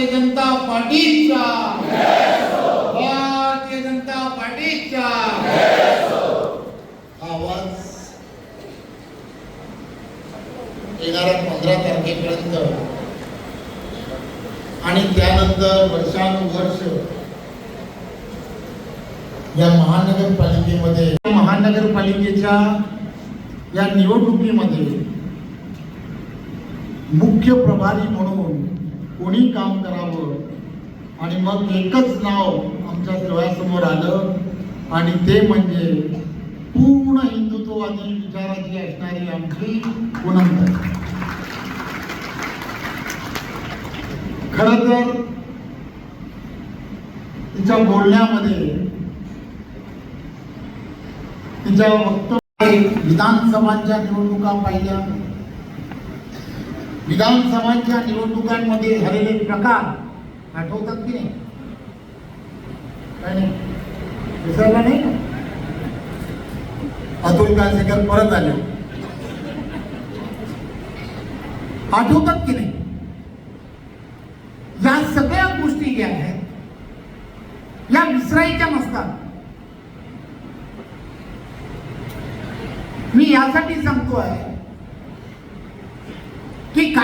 भारतीय जनता पार्टीचा. भारतीय जनता पार्टीचा. आवाज येणाऱ्या पंधरा तारखेपर्यंत. आणि त्यानंतर वर्षानुवर्ष या महानगरपालिकेमध्ये महानगरपालिकेच्या या निवडणुकीमध्ये मुख्य प्रभारी म्हणून कोणी काम करावं आणि मग एकच नाव आमच्या डोळ्यासमोर आलं आणि ते म्हणजे पूर्ण हिंदुत्ववादी विचाराची असणारी आमची पुनंतर खर तर तिच्या बोलण्यामध्ये तिच्या वक्तव्य विधानसभांच्या निवडणुका पाहिल्या. विधानसभांच्या निवडणुकांमध्ये झालेले प्रकार आठवतात की नाही? काय नाही? विसरला नाही अतुल काळसेकर परत आले. आठवतात की नाही? या सगळ्या गोष्टी ज्या आहेत या विसरायच्या नसतात. मी यासाठी सांगतो आहे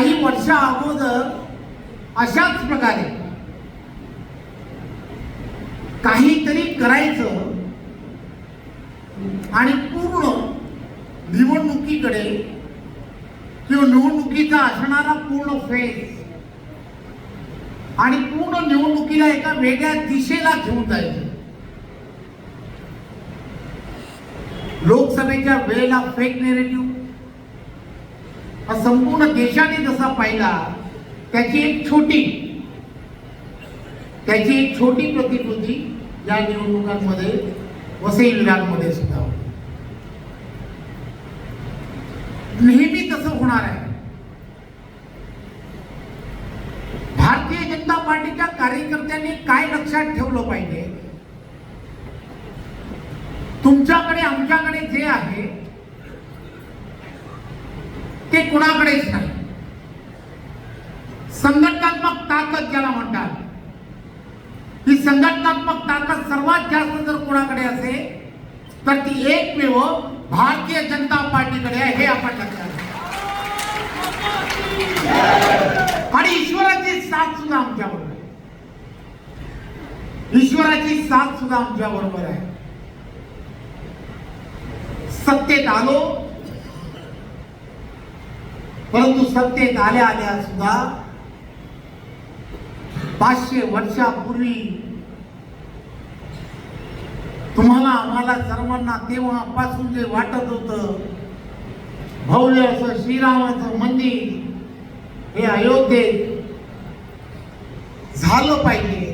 काही वर्षा अगोदर अशाच प्रकारे काहीतरी करायचं आणि पूर्ण निवडणुकीकडे किंवा निवडणुकीचा असणारा पूर्ण फेस आणि पूर्ण निवडणुकीला एका वेगळ्या दिशेला घेऊन जायचं. लोकसभेच्या वेळेला फेक नेरेटिव्ह हा संपूर्ण देशाने जसा पाहिला त्याची एक छोटी त्याची एक छोटी प्रतिकृती या निवडणुकांमध्ये वसई विराटमध्ये सुद्धा होती. नेहमी तसं होणार आहे भारतीय जनता पार्टीच्या कार्यकर्त्यांनी काय लक्षात ठेवलं पाहिजे तुमच्याकडे आमच्याकडे जे आहे ते नाही संघटनात्मक ताकद ज्याला म्हणतात ही संघटनात्मक ताकद सर्वात जास्त जर कोणाकडे असेल तर ती एकमेव भारतीय जनता पार्टीकडे आहे हे आपण लक्षात आणि ईश्वराची साथ सुद्धा आमच्या बरोबर आहे. ईश्वराची साथ सुद्धा आमच्या बरोबर आहे. सत्तेत आलो परंतु सत्तेत आल्या आल्या सुद्धा पाचशे वर्षापूर्वी तुम्हाला आम्हाला सर्वांना तेव्हापासून जे वाटत होत भव्य असं श्रीरामाचं मंदिर हे अयोध्येत झालं पाहिजे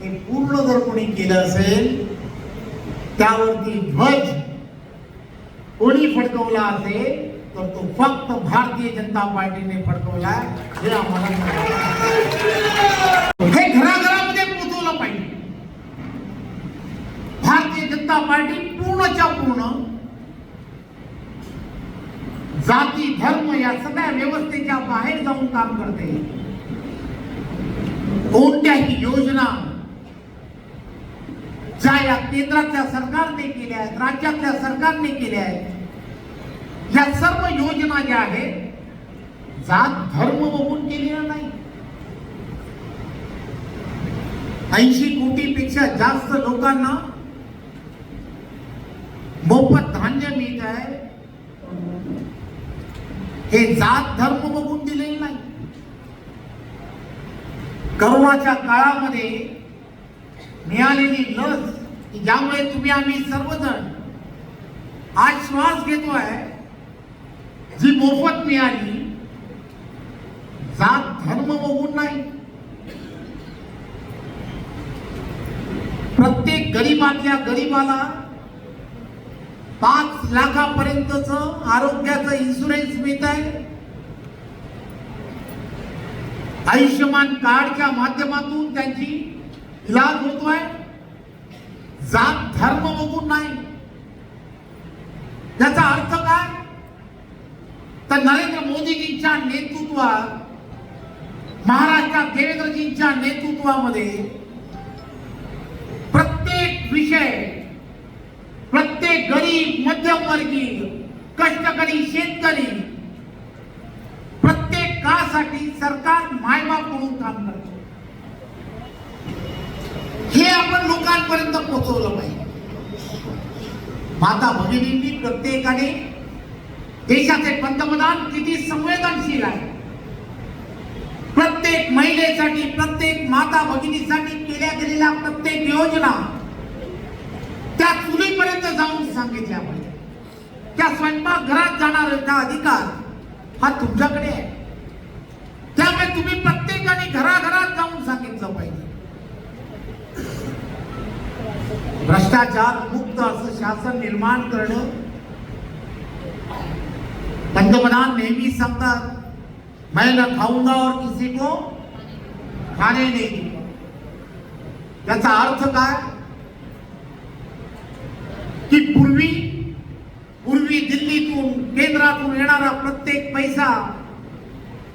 हे पूर्ण जर कोणी केलं असेल त्यावरती ध्वज कोणी फडकवला असेल तर तो फक्त भारतीय जनता पार्टीने फडकवला. हे आम्हाला हे घराघरामध्ये पोचवलं पाहिजे. भारतीय जनता पार्टी पूर्णच्या पूर्ण जाती धर्म या सगळ्या व्यवस्थेच्या बाहेर जाऊन काम करते. कोणत्याही योजना ज्या या केंद्रातल्या सरकारने केल्या आहेत राज्यातल्या सरकारने केल्या आहेत या सर्व योजना ज्या आहेत जात धर्म बघून केलेल्या नाही. ऐंशी कोटीपेक्षा जास्त लोकांना मोफत धान्य मिळत आहे. हे जात धर्म बघून दिलेले नाही. करोनाच्या काळामध्ये मिळालेली लस ज्यामुळे तुम्ही आम्ही सर्वजण आज श्वास घेतो आहे जी मोफत मिळाली जात धर्म बघून नाही. प्रत्येक गरीबातल्या गरीबाला पाच लाखापर्यंतच आरोग्याचं इन्शुरन्स मिळत आहे आयुष्यमान कार्डच्या माध्यमातून त्यांची इलाज होतोय. जात धर्म बघून नाही. त्याचा अर्थ काय? तर नरेंद्र मोदीजींच्या नेतृत्वात महाराष्ट्रात देवेंद्रजींच्या नेतृत्वामध्ये प्रत्येक विषय प्रत्येक गरीब मध्यमवर्गीय कष्टकरी शेतकरी प्रत्येक कासाठी सरकार मायबाप म्हणून काम करतो. हे आपण लोकांपर्यंत पोहोचवलं पाहिजे. माता भगिनींनी प्रत्येकाने देशाचे पंतप्रधान किती संवेदनशील आहे प्रत्येक महिलेसाठी प्रत्येक माता भगिनीसाठी केल्या गेलेल्या प्रत्येक योजना त्या चुलीपर्यंत जाऊन सांगितल्या पाहिजे त्या स्वयंपाकघरात जाणारा अधिकार हा तुमच्याकडे आहे. त्यामुळे तुम्ही प्रत्येकाने घराघरात जाऊन सांगितलं पाहिजे. भ्रष्टाचार मुक्त असं शासन निर्माण करणं पंतप्रधान नेहमी सांगतात मैं न खाऊंगा और किसी को खाने नहीं त्याचा अर्थ काय? की पूर्वी पूर्वी दिल्लीतून केंद्रातून येणारा प्रत्येक पैसा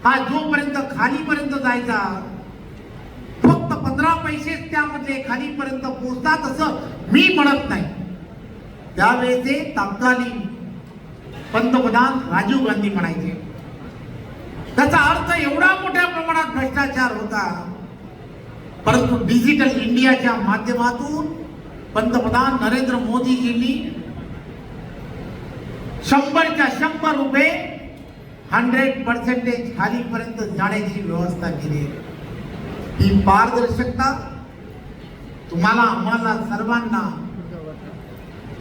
हा जोपर्यंत खालीपर्यंत जायचा फक्त पंधरा पैसेच त्यामध्ये खालीपर्यंत पोहोचतात असं मी म्हणत नाही. त्यावेळेचे तत्कालीन पंतप्रधान राजीव गांधी म्हणायचे. त्याचा अर्थ एवढा मोठ्या प्रमाणात भ्रष्टाचार होता. परंतु डिजिटल इंडियाच्या माध्यमातून पंतप्रधान नरेंद्र मोदीजींनी शंभरच्या शंभर रुपये हंड्रेड पर्सेंटेज खालीपर्यंत जाण्याची व्यवस्था केली. ही पारदर्शकता तुम्हाला आम्हाला सर्वांना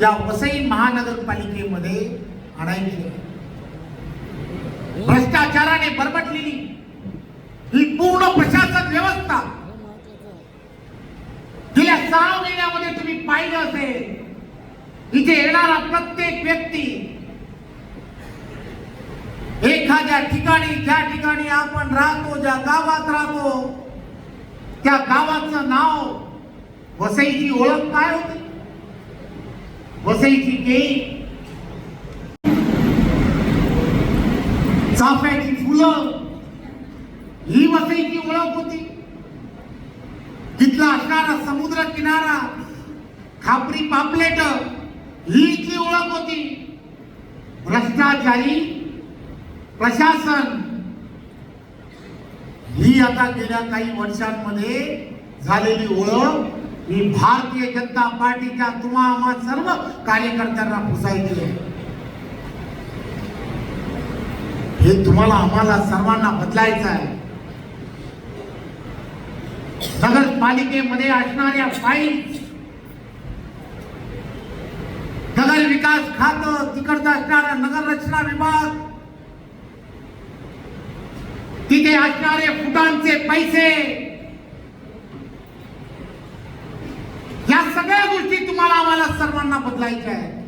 या वसई महानगरपालिकेमध्ये आणायची. भ्रष्टाचाराने बरबटलेली ही पूर्ण प्रशासन व्यवस्था. गेल्या सहा महिन्यामध्ये तुम्ही पाहिलं असेल इथे येणारा प्रत्येक व्यक्ती एखाद्या ठिकाणी ज्या ठिकाणी आपण राहतो ज्या गावात राहतो त्या गावाचं नाव वसईची ओळख काय होती? वसईची गेई चाफ्याची फुलं. ही वसईची ओळख होती. तिथला असणारा समुद्र किनारा खापरी पापलेट ही इथली ओळख होती. भ्रष्टाचारी प्रशासन. ही आता गेल्या काही वर्षांमध्ये झालेली ओळख ही भारतीय जनता पार्टीच्या तुम्हा सर्व कार्यकर्त्यांना पुसायची आहे. हे तुम्हाला आम्हाला सर्वांना बदलायचं आहे. नगरपालिकेमध्ये असणाऱ्या फाईल नगर विकास खातं तिकडचा असणारा नगर रचना विभाग तिथे असणारे फुटांचे पैसे या सगळ्या गोष्टी तुम्हाला आम्हाला सर्वांना बदलायच्या आहेत.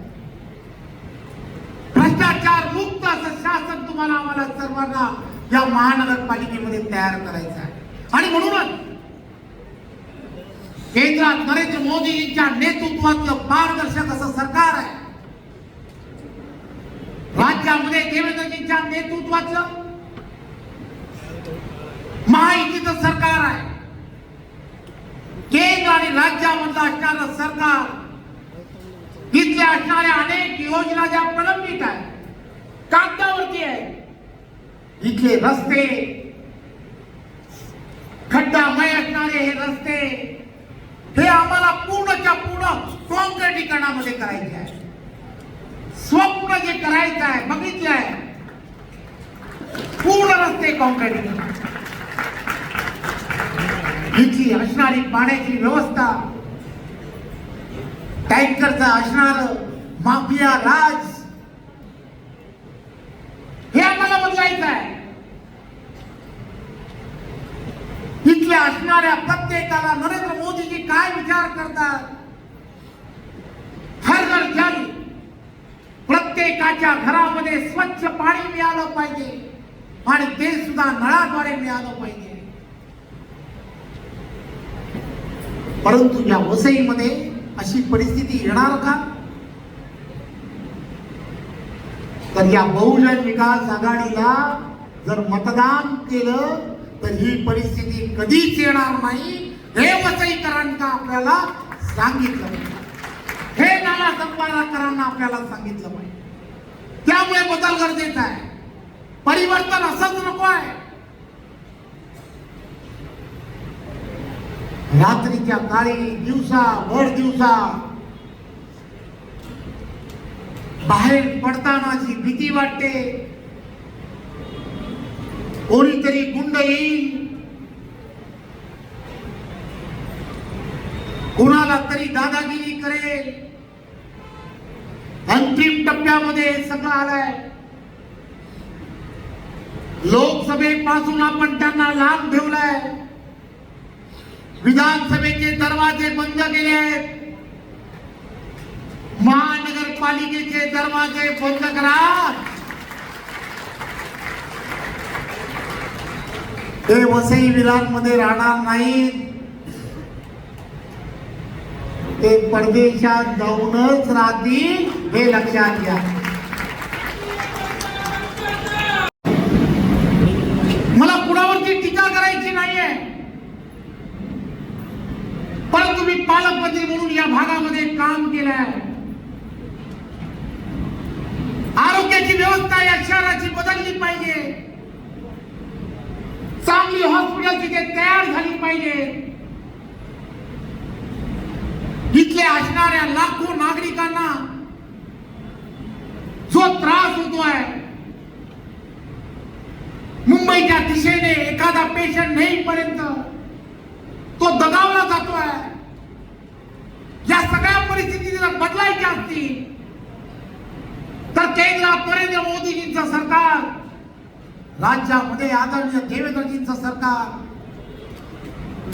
भ्रष्टाचार मुक्त असं शासन तुम्हाला आम्हाला सर्वांना या महानगरपालिकेमध्ये तयार करायचं आहे. आणि म्हणूनच केंद्रात नरेंद्र मोदींच्या नेतृत्वातलं पारदर्शक असं सरकार आहे. राज्यामध्ये देवेंद्रजींच्या नेतृत्वातलं महायुतीचं सरकार आहे. केंद्र आणि राज्यामधलं असणारं सरकार इथल्या असणाऱ्या अनेक योजना ज्या प्रलंबित आहेत कागदावरती आहे इथले रस्ते खड्डामय असणारे हे रस्ते हे आम्हाला पूर्णच्या पूर्ण कॉन्क्रिटीकरणामध्ये करायचे आहे. स्वप्न जे करायचं आहे बघितलं आहे. पूर्ण रस्ते कॉन्क्रिटीकरण इथली असणारी पाण्याची व्यवस्था टँकरचं असणार माफिया राज. हे आम्हाला बदलायचं आहे. इथल्या असणाऱ्या प्रत्येकाला नरेंद्र मोदीजी काय विचार करतात? हर घर जल प्रत्येकाच्या घरामध्ये स्वच्छ पाणी मिळालं पाहिजे आणि ते सुद्धा नळाद्वारे मिळालं पाहिजे. परंतु या वसईमध्ये अशी परिस्थिती येणार का? तर या बहुजन विकास आघाडीला जर मतदान केलं तर ही परिस्थिती कधीच येणार नाही. हे वसईकरांना आपल्याला सांगितलं पाहिजे. हे नाना संपादकरांना आपल्याला सांगितलं पाहिजे त्यामुळे बदल गरजेचा आहे. परिवर्तन असंच नको आहे. रात्रीच्या काळी दिवसा भर दिवसा बाहेर पडतानाची भीती वाटते. कोणीतरी गुंड येईल. कुणाला तरी दादागिरी करेल. अंतिम टप्प्यामध्ये सगळं आलंय. लोकसभेपासून आपण त्यांना लांब ठेवलाय. विधानसभेचे दरवाजे बंद केले आहेत. महानगरपालिकेचे दरवाजे बंद करा. ते वसई विरारमध्ये राहणार नाही. ते परदेशात जाऊनच राहतील हे लक्षात घ्या. या भागामध्ये काम केलंय. आरोग्याची व्यवस्था या शहराची बदलली पाहिजे. चांगली हॉस्पिटल तिथे तयार झाली पाहिजे. इथल्या असणाऱ्या लाखो नागरिकांना जो त्रास होतोय मुंबईच्या दिशेने एखादा पेशंट नेईपर्यंत तो दगावला जातोय या सगळ्या परिस्थिती जर बदलायच्या असतील तर आदरणीय नरेंद्र मोदीजींचं सरकार. राज्यामध्ये आदरणीय देवेंद्रजींचं सरकार.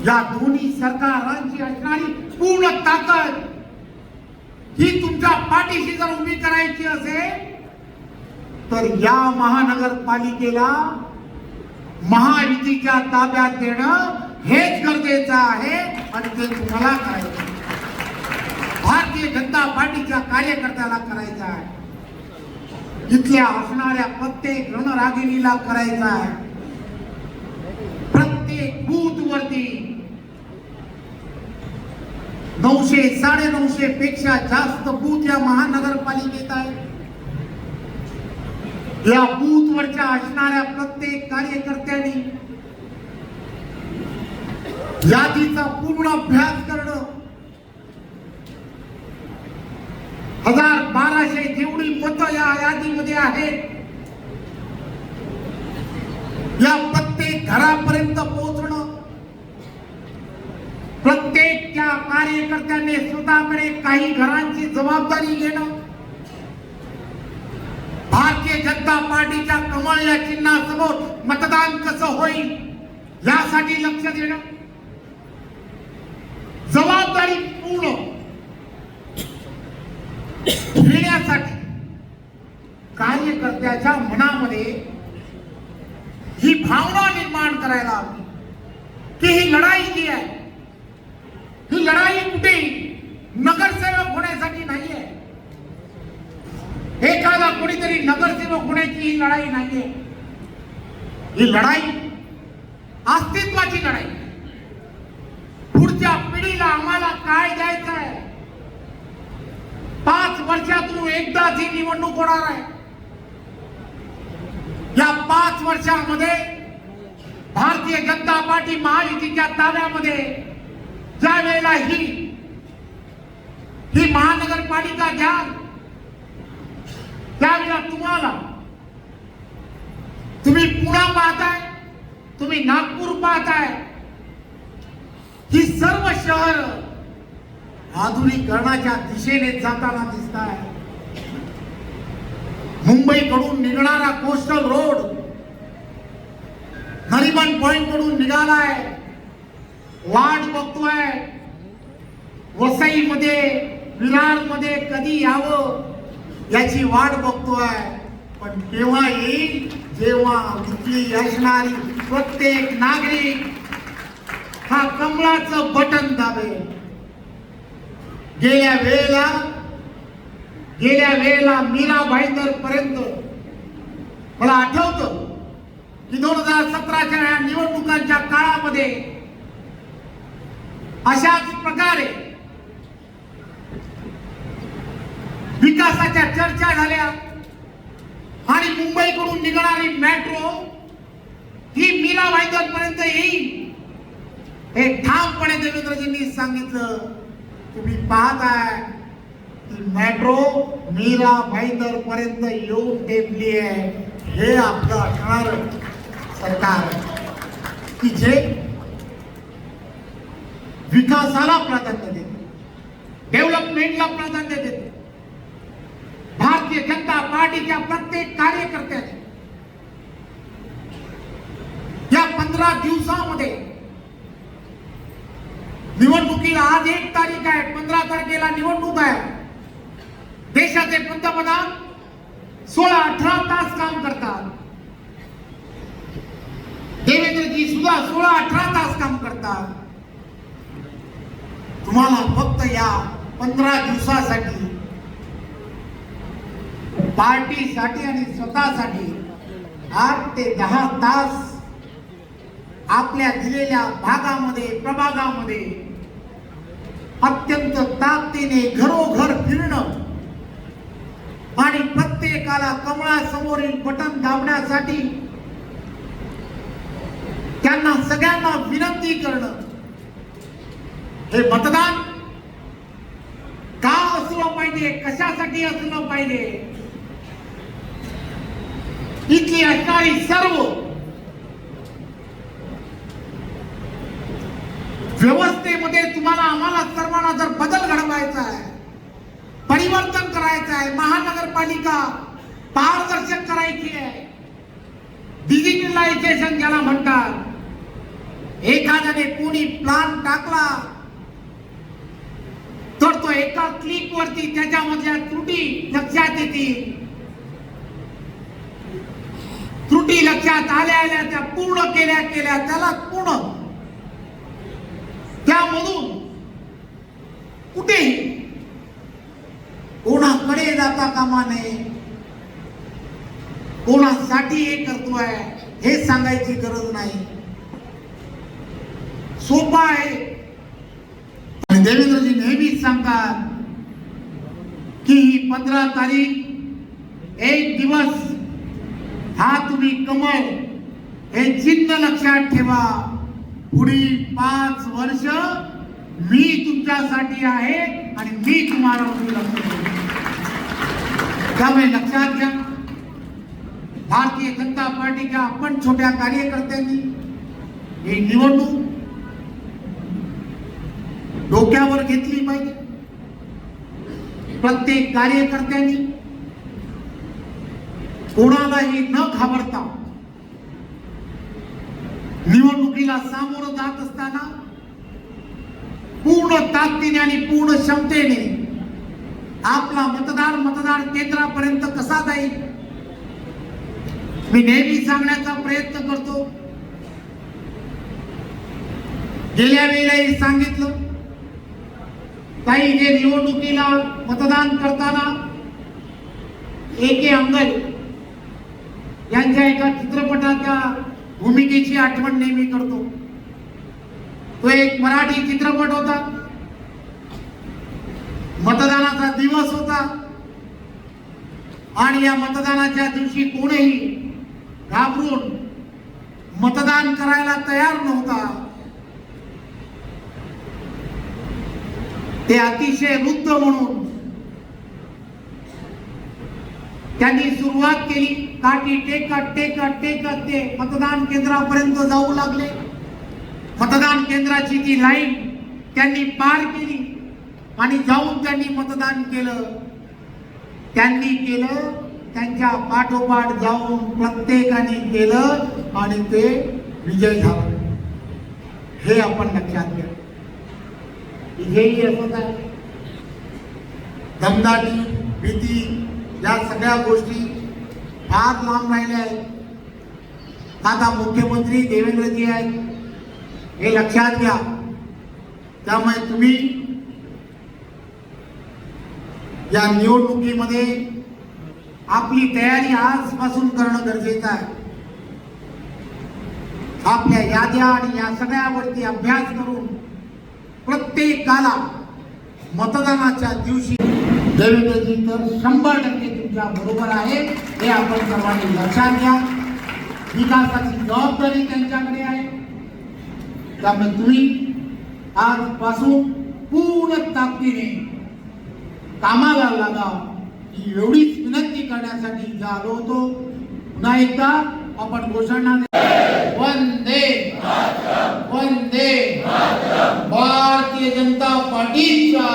या दोन्ही सरकारांची असणारी पूर्ण ताकद ही तुमच्या पाठीशी जर उभी करायची असेल तर या महानगरपालिकेला महायुतीच्या ताब्यात देणं हेच गरजेचं आहे आणि ते तुम्हाला करायचं भारतीय जनता पार्टीच्या कार्यकर्त्याला करायचं आहे. इथल्या असणाऱ्या प्रत्येक रणरागिणीला करायचा आहे. प्रत्येक बूथ वरती नऊशे साडे नऊशे पेक्षा जास्त बूथ या महानगरपालिकेत आहे या बूथ वरच्या असणाऱ्या प्रत्येक कार्यकर्त्यांनी यादीचा पूर्ण अभ्यास करणं हजार बाराशे जेवढी मत आहेत या प्रत्येक घरापर्यंत पोहोचणं प्रत्येक त्या कार्यकर्त्याने स्वतःकडे काही घरांची जबाबदारी घेणं भारतीय जनता पार्टीच्या कमळ या चिन्हासमोर मतदान कसं होईल यासाठी लक्ष देणं जबाबदारी पूर्ण घेण्यासाठी कार्यकर्त्याच्या मनामध्ये ही भावना निर्माण करायला हवी की ही लढाई जी आहे ही लढाई कुठे नगरसेवक होण्यासाठी नाहीये एखादा कोणीतरी होण्याची ही लढाई नाहीये. ही लढाई अस्तित्वाची लढाई. पुढच्या पिढीला आम्हाला काय द्यायचं आहे? पाच वर्षातून एकदाच ही निवडणूक होणार आहे या पाच वर्षामध्ये भारतीय जनता पार्टी महायुतीच्या ताब्यामध्ये ज्या वेळेला ही ही महानगरपालिका घ्या त्यावेळेला तुम्हाला. तुम्ही पुणा पाहताय तुम्ही नागपूर पाहताय. ही सर्व शहर आधुनिकरणाच्या दिशेने जाताना दिसत आहे मुंबईकडून निघणारा कोस्टल रोड नरिमन पॉइंटकडून निघालाय. वाट बघतोय. वसईमध्ये विरारमध्ये कधी यावं? याची वाट बघतोय. पण केव्हा येईल जेव्हा तिथली असणारी प्रत्येक नागरिक हा कमळाचं बटन दाबेल गेल्या वेळेला गेल्या वेळेला मीरा भाईंदर पर्यंत मला आठवतं की दोन हजार सतराच्या या निवडणुकांच्या काळामध्ये अशाच प्रकारे विकासाच्या चर्चा झाल्या. आणि मुंबईकडून निघणारी मेट्रो ही मीरा भाईंदर पर्यंत येईल. हे ठामपणे देवेंद्रजींनी सांगितलं. तुम्ही पाहताय की मेट्रो मीरा भाईदर पर्यंत येऊन टेपली आहे. हे आपलं असणार सरकार. की जे विकासाला प्राधान्य देते. डेव्हलपमेंटला प्राधान्य देते. भारतीय जनता पार्टीच्या प्रत्येक कार्यकर्त्याने या पंधरा दिवसामध्ये। निवडणुकीला आज एक तारीख आहे, पंधरा तारखेला निवडणूक आहे. देशाचे पंतप्रधान सोळा अठरा तास काम करतात. देवेंद्रजी सुद्धा सोळा अठरा तास काम करतात. तुम्हाला फक्त या पंधरा दिवसासाठी पार्टीसाठी आणि स्वतःसाठी आठ ते दहा तास आपल्या दिलेल्या भागामध्ये प्रभागामध्ये अत्यंत ताकदीने घरोघर फिरणं आणि प्रत्येकाला कमळासमोरील बटन दाबण्यासाठी त्यांना सगळ्यांना विनंती करणं. हे मतदान का असलं पाहिजे? कशासाठी असलं पाहिजे? इथली असणारी सर्व. व्यवस्थेमध्ये तुम्हाला आम्हाला सर्वांना जर बदल घडवायचा आहे परिवर्तन करायचं आहे महानगरपालिका पारदर्शक करायची आहे डिजिटलायझेशन ज्याला म्हणतात एखाद्याने कोणी प्लान टाकला तर तो एका क्लिक वरती त्याच्यामधल्या त्रुटी लक्षात येतील. त्रुटी लक्षात आल्या आल्या त्या पूर्ण केल्या केल्या त्याला पूर्ण त्यामधून कुठेही कोणाकडे जाता कामा नये. कोणासाठी हे करतोय हे सांगायची गरज नाही. सोपा आहे. आणि देवेंद्रजी नेहमीच सांगतात की ही पंधरा तारीख एक दिवस हा तुम्ही कमळ हे चिन्ह लक्षात ठेवा. पुढील पाच वर्ष मी तुमच्यासाठी आहे आणि मी तुम्हाला त्यामुळे लक्षात घ्या. भारतीय जनता पार्टीच्या आपण छोट्या कार्यकर्त्यांनी ही निवडणूक डोक्यावर घेतली पाहिजे. प्रत्येक कार्यकर्त्यांनी कोणालाही न घाबरता निवडणुकीला सामोरं जात असताना पूर्ण ताकदीने आणि पूर्ण क्षमतेने आपला मतदार मतदार केंद्रापर्यंत कसा जाईल? मी नेहमी सांगण्याचा प्रयत्न करतो. गेल्या वेळेलाही सांगितलं काही जे निवडणुकीला मतदान करताना एके अंगल यांच्या एका चित्रपटाच्या भूमिकेची आठवण नेहमी करतो. तो एक मराठी चित्रपट होता. मतदानाचा दिवस होता. आणि या मतदानाच्या दिवशी कोणीही घाबरून मतदान करायला तयार नव्हता. ते अतिशय वृद्ध म्हणून त्यांनी सुरुवात केली. काठी टेकत टेकत टेकत ते मतदान केंद्रापर्यंत जाऊ लागले. मतदान केंद्राची ती लाईन त्यांनी पार केली आणि जाऊन त्यांनी मतदान केलं. त्यांनी केलं त्यांच्या पाठोपाठ जाऊन प्रत्येकाने केलं आणि ते विजय झाले. हे आपण लक्षात घ्या. विजयी असत आहे दमदाटी भीती या सगळ्या गोष्टी फार लांब राहिल्या आहेत. आता मुख्यमंत्री देवेंद्रजी आहेत. हे लक्षात घ्या. त्यामुळे तुम्ही या निवडणुकीमध्ये आपली तयारी आजपासून करणं गरजेचं आहे. आपल्या याद्या आणि या सगळ्यावरती अभ्यास करून प्रत्येकाला मतदानाच्या दिवशी देवेंद्रजी तर शंभर टक्के तुमच्या बरोबर आहे हे आपण सर्वांनी लक्षात घ्या. विकासाची जबाबदारी त्यांच्याकडे आहे. त्यामुळे तुम्ही आजपासून पूर्ण ताकदीने कामाला लागा ही एवढीच विनंती करण्यासाठी इथं आलो होतो. पुन्हा एकदा आपण घोषणा वंदे वंदे भारतीय जनता पार्टीचा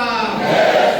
Viva!